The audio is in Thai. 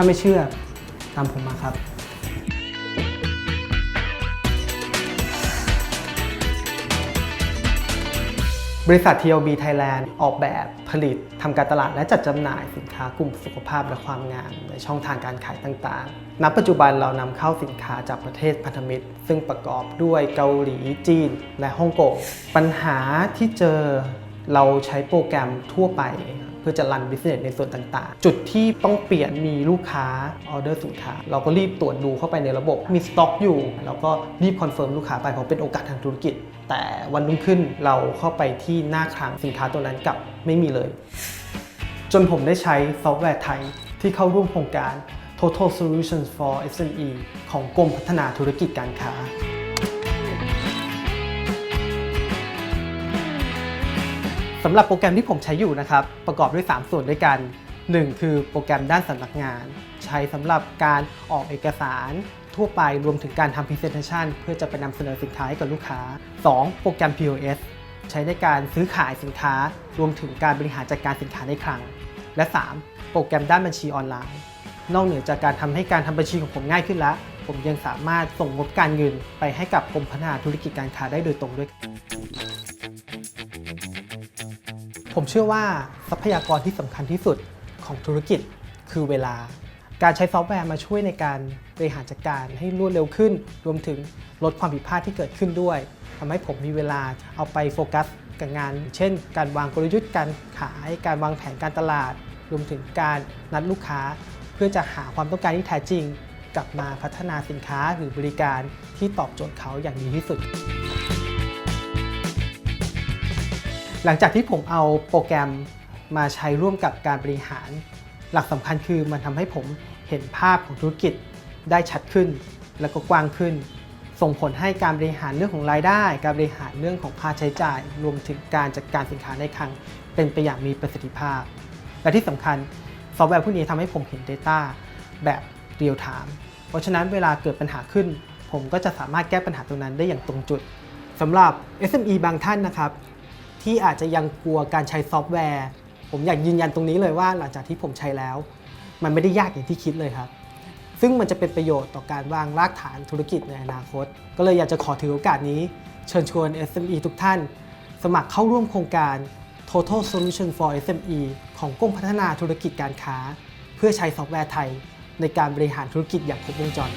ถ้าไม่เชื่อตามผมมาครับบริษัท TLB Thailand ออกแบบผลิตทำการตลาดและจัดจำหน่ายสินค้ากลุ่มสุขภาพและความงามในช่องทางการขายต่างๆ ณ ปัจจุบันเรานำเข้าสินค้าจากประเทศพันธมิตร ซึ่งประกอบด้วยเกาหลีจีน และฮ่องกง ปัญหาที่เจอ เราใช้โปรแกรมทั่วไป เพื่อจะรันบิสเนสในส่วนต่างๆ จุดที่ต้องเปลี่ยนมีลูกค้าออเดอร์สินค้า เราก็รีบตรวจดูเข้าไปในระบบมีสต็อกอยู่เราก็รีบคอนเฟิร์มลูกค้าไปเพราะเป็นโอกาสทางธุรกิจ แต่วันรุ่งขึ้นเราเข้าไปที่หน้าคลังสินค้าตัวนั้นกลับไม่มีเลย จนผมได้ใช้ซอฟต์แวร์ไทยที่เข้าร่วมโครงการ Total Solutions for SME ของกรมพัฒนาธุรกิจการค้า สำหรับโปรแกรมที่ผมใช้อยู่นะครับ ประกอบด้วย 3 ส่วนด้วยกัน 1 คือโปรแกรมด้านสำนักงาน ใช้สำหรับการออกเอกสารทั่วไปรวมถึงการทำ Presentation เพื่อจะไปนำเสนอสินค้าให้กับลูกค้า 2. โปรแกรม POS ใช้ในการซื้อขายสินค้า รวมถึงการบริหารจัดการสินค้าในคลัง และ 3. โปรแกรมด้านบัญชีออนไลน์ นอกเหนือจากการทำให้การทำบัญชีของผมง่ายขึ้นแล้ว ผมยังสามารถส่งงบการเงินไปให้กับกรมพัฒนาธุรกิจการค้าได้โดยตรงด้วย ผมเชื่อว่าทรัพยากรที่สำคัญที่สุดของธุรกิจคือเวลา การใช้ซอฟต์แวร์มาช่วยในการบริหารจัดการให้รวดเร็วขึ้น รวมถึงลดความผิดพลาดที่เกิดขึ้นด้วยทำให้ผมมีเวลาเอาไปโฟกัสกับงาน เช่น การวางกลยุทธ์การขาย การวางแผนการตลาด รวมถึงการนัดลูกค้า เพื่อจะหาความต้องการที่แท้จริง กลับมาพัฒนาสินค้าหรือบริการที่ตอบโจทย์เขาอย่างดีที่สุด หลังจากที่ผมเอาโปรแกรมมาใช้ร่วมกับการบริหาร หลักสำคัญคือมันทำให้ผมเห็นภาพของธุรกิจได้ชัดขึ้น แล้วก็กว้างขึ้น ส่งผลให้การบริหารเรื่องของรายได้ การบริหารเรื่องของค่าใช้จ่าย รวมถึงการจัดการสินค้าในคลัง เป็นไปอย่างมีประสิทธิภาพ และที่สำคัญซอฟต์แวร์พวกนี้ทำให้ผมเห็น Data แบบเรียลไทม์เพราะฉะนั้นเวลาเกิดปัญหาขึ้น ผมก็จะสามารถแก้ปัญหาตรงนั้นได้อย่างตรงจุดสำหรับ SME บางท่านนะครับ ที่อาจจะยังกลัวการใช้ซอฟต์แวร์ ผมอยากยืนยันตรงนี้เลยว่าหลังจากที่ผมใช้แล้ว มันไม่ได้ยากอย่างที่คิดเลยครับ ซึ่งมันจะเป็นประโยชน์ต่อการวางรากฐานธุรกิจในอนาคต ก็เลยอยากจะขอถือโอกาสนี้ เชิญชวน SME ทุกท่าน สมัครเข้าร่วมโครงการ Total Solution for SME ของกรมพัฒนาธุรกิจการค้า เพื่อใช้ซอฟต์แวร์ไทย ในการบริหารธุรกิจอย่างครบวงจร